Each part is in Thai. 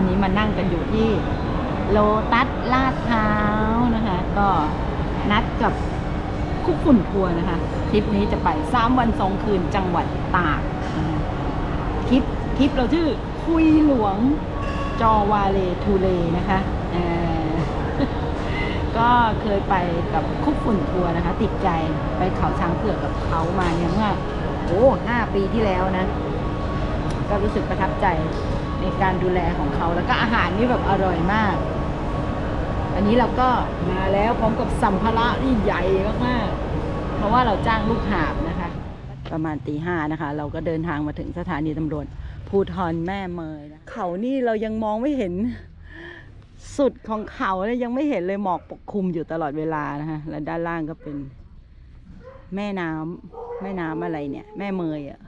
วันนี้มานั่งกันอยู่ที่โลตัสลาดพร้าวนะคะ ก็นัดกับคุกฝุ่นทัวร์นะคะทริปนี้จะไปสามวันสองคืนจังหวัดตากคะทริปทริปเราชื่อคุยหลวงจอวาเลทูเลนะคะก็เคยไปกับคุกฝุ่นทัวร์นะคะ ติดใจไปเขาช้างเผือกกับเขามาเนี่ยเมื่อโอ้ห้าปีที่แล้วนะ ก็รู้สึกประทับใจ ในการดูแลของเขาแล้วก็อาหารนี่แบบอร่อยมาก อันนี้เราก็มาแล้วพร้อมกับสัมภาระที่ใหญ่มากๆเพราะว่าเราจ้างลูกหาบนะคะ ประมาณตีห้านะคะ เราก็เดินทางมาถึงสถานีตำรวจภูทรแม่เมยนะเขานี่เรายังมองไม่เห็นสุดของเขาเนี่ยยังไม่เห็นเลยหมอกปกคลุมอยู่ตลอดเวลานะคะและด้านล่างก็เป็น แม่น้ำแม่น้ำอะไรเนี่ย แม่เมยอะ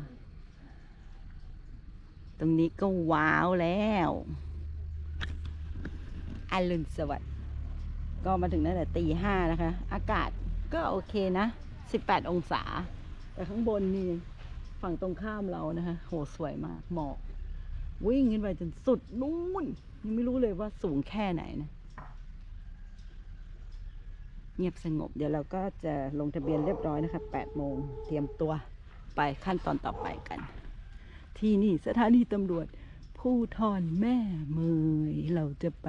ตรงนี้ก็ว้าวแล้วอรุณสวัสดิ์ก็มาถึงตั้งแต่ตีห้านะคะ อากาศก็โอเคนะ 18 องศา แต่ข้างบนนี่ฝั่งตรงข้ามเรานะคะ โหสวยมากหมอก วิ่งขึ้นไปจนสุดนู่น ยังไม่รู้เลยว่าสูงแค่ไหนนะ เงียบสงบเดี๋ยวเราก็จะลงทะเบียนเรียบร้อยนะคะ8โมงเตรียมตัวไปขั้นตอนต่อไปกัน ที่นี่สถานีตำรวจผู้ทอนแม่เมยเราจะไป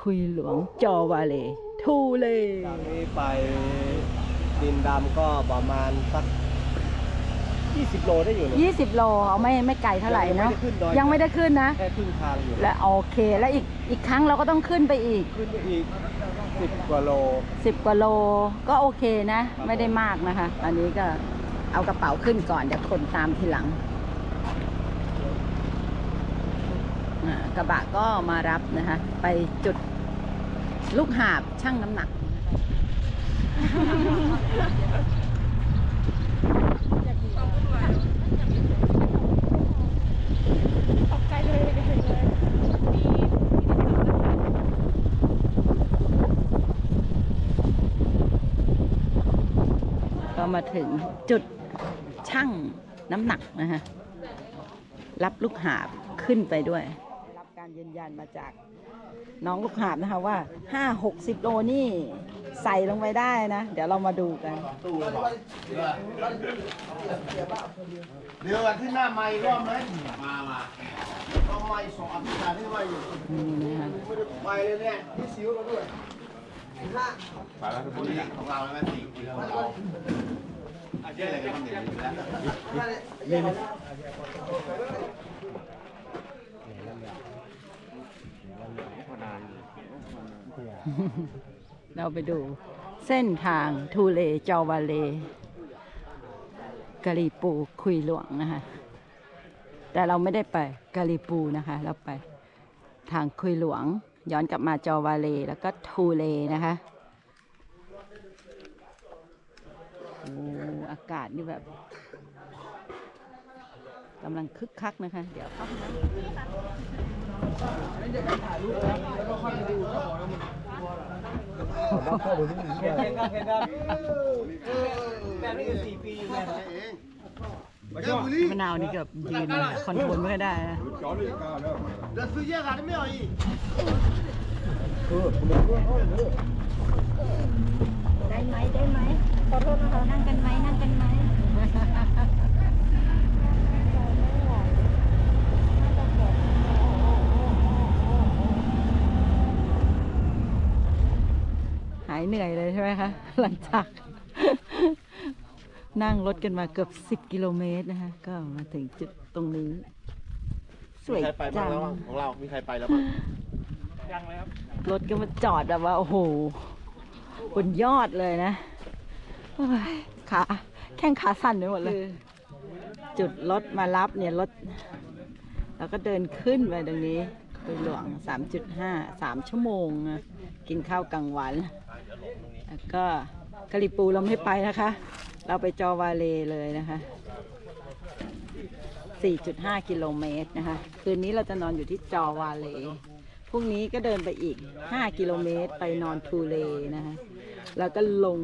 คุยหลวงจอวาเล ทูเลจากนี้ไปดินดำก็ประมาณสัก 20 โลได้อยู่นะ 20 โลเอาไม่ไม่ไกลเท่าไหร่เนาะยัยังงไม่ไม่ได้ได้ขึ้ขึ้นนดอย นะ แค่ครึ่งทางอยู่ และโอเค แล้วอีกอีกครั้งเราก็ต้องขึ้นไปอีก ขึ้นไปอีก 10 กว่าโล 10 กว่าโลก็โอเคนะ ไม่ได้มากนะคะตอนนี้ก็ เอากระเป๋าขึ้นก่อนเดี๋ยวคนตามทีหลังกระบะก็มารับนะคะ ไปจุดลูกหาบช่างน้ำหนักก็มาถึงจุด ช่างน้ำหนักนะฮะรับลูกหาบขึ้นไปด้วย รับการยืนยันมาจาก น้องลูกหาบนะคะว่า 5 60 โลนี่ใส่ลงไปได้นะ เดี๋ยวเรามาดูกัน เดี๋ยววันที่หน้าไม่รอบไหมมามาต้องไม่สองอาทิตย์ที่ไม่อยู่นี่นะคะไม่ได้ไปเลยเนี่ยที่สิวเราด้วยห้าไปแล้วทุกคนของเราแล้วสี่ของเราอา เจ๊อะไรกันเนี่ยแล้วเราไปดูเส้นทางทูเลจอวาเลกะลีปูคุยหลวงนะคะ แต่เราไม่ได้ไปกะลีปูนะคะ เราไปทางคุยหลวง ย้อนกลับมาจอวาเลแล้วก็ทูเลนะคะโอากาศนี่แบบกำลังคึกคักนะคะ เดี๋ยวเข้าไปนะแบบนี้สี่ปีแม่มะนาวนี่เกือบยืนคอนโทรลไม่ค่อยได้นะเดี๋ยวซื้อเยอะกันไม่เอาอีก ได้ไหมได้ไหมขอโทษนะคะนั่งกันไหมนั่งกันไหมหายเหนื่อยเลยใช่ไหมคะ หลังจาก นั่งรถกันมาเกือบ10กิโลเมตรนะคะ ก็มาถึงจุดตรงนี้ สวยใครไปบ้าจังงแล้วของเรา มีใครไปแล้วบ้างรถก็มาจอดแบบว่า โอ้โห บนยอดเลยนะโอ้ยขาแข้งขาสั่นไปหมดเลย จุดรถมารับเนี่ยรถแล้วก็เดินขึ้นไปตรงนี้ไปหลวง 3.5 3 ชั่วโมงนะกินข้าวกลางวัน แล้วก็กะหรี่ปูเราไม่ไปนะคะ เราไปจอวาเลเลยนะคะ 4.5 กิโลเมตรนะคะ คืนนี้เราจะนอนอยู่ที่จอวาเล พรุ่งนี้ก็เดินไปอีก 5 กิโลเมตรไปนอนทูเลนะคะแล้วก็ลง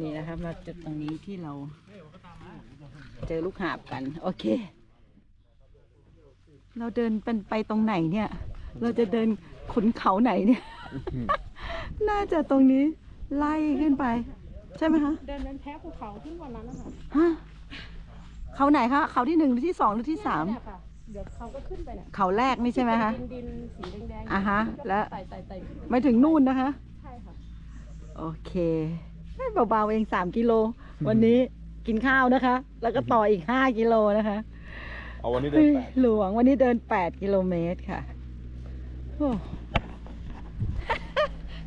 นี่นะคะมาจุดตรงนี้ที่เรา เจอลูกหาบกัน โอเค เราเดินเป็นไปตรงไหนเนี่ย เราจะเดินขุนเขาไหนเนี่ย น่าจะตรงนี้ไล่ขึ้นไป ใช่ไหมคะ เดินเป็นแพ้ภูเขาขึ้นวันนั้นนะคะฮะเขาไหนคะ เขาที่หนึ่งหรือที่สองหรือที่สามเนี่ยค่ะ เดี๋ยวเขาก็ขึ้นไปเนี่ยเขาแรกนี่ใช่ไหมคะ ดินดินสีแดงๆอ่าฮะแล้ว ไต่ไต่ไต่ขึ้นไปไม่ถึงนู่นนะคะ ใช่ค่ะ โอเคเบาๆเองสามกิโล วันนี้กินข้าวนะคะ แล้วก็ต่ออีกห้ากิโลนะคะเอาวันนี้เดินแปด หลวงวันนี้เดินแปดกิโลเมตรค่ะโอ้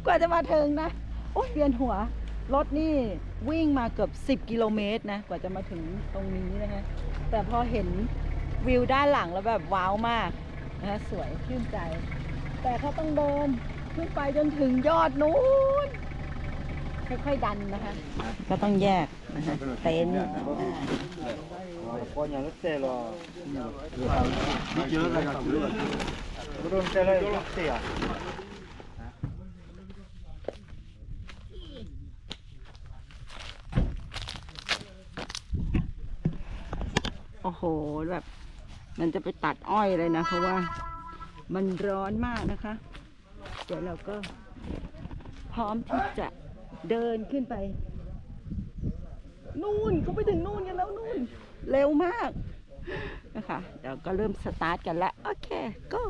กว่าจะมาถึงนะ โอ้ยเวียนหัว รถนี่วิ่งมาเกือบสิบ10กิโลเมตรนะ กว่าจะมาถึงตรงนี้นะคะแต่พอเห็น วิวด้านหลังแล้วแบบว้าวมากนะคะสวยชื่นใจ แต่เขาต้องเดินขึ้นไปจนถึงยอดนู้นค่อยๆดันนะคะ ก็ต้องแยกนะคะเต็นท์โอ้โหแบบ มันจะไปตัดอ้อยเลยนะ เพราะว่ามันร้อนมากนะคะ เดี๋ยวเราก็พร้อมที่จะเดินขึ้นไป นู่นเขาไปถึงนู่นกันแล้วนู่น เร็วมากนะคะเดี๋ยวก็เริ่มสตาร์ทกันแล้วโอเค go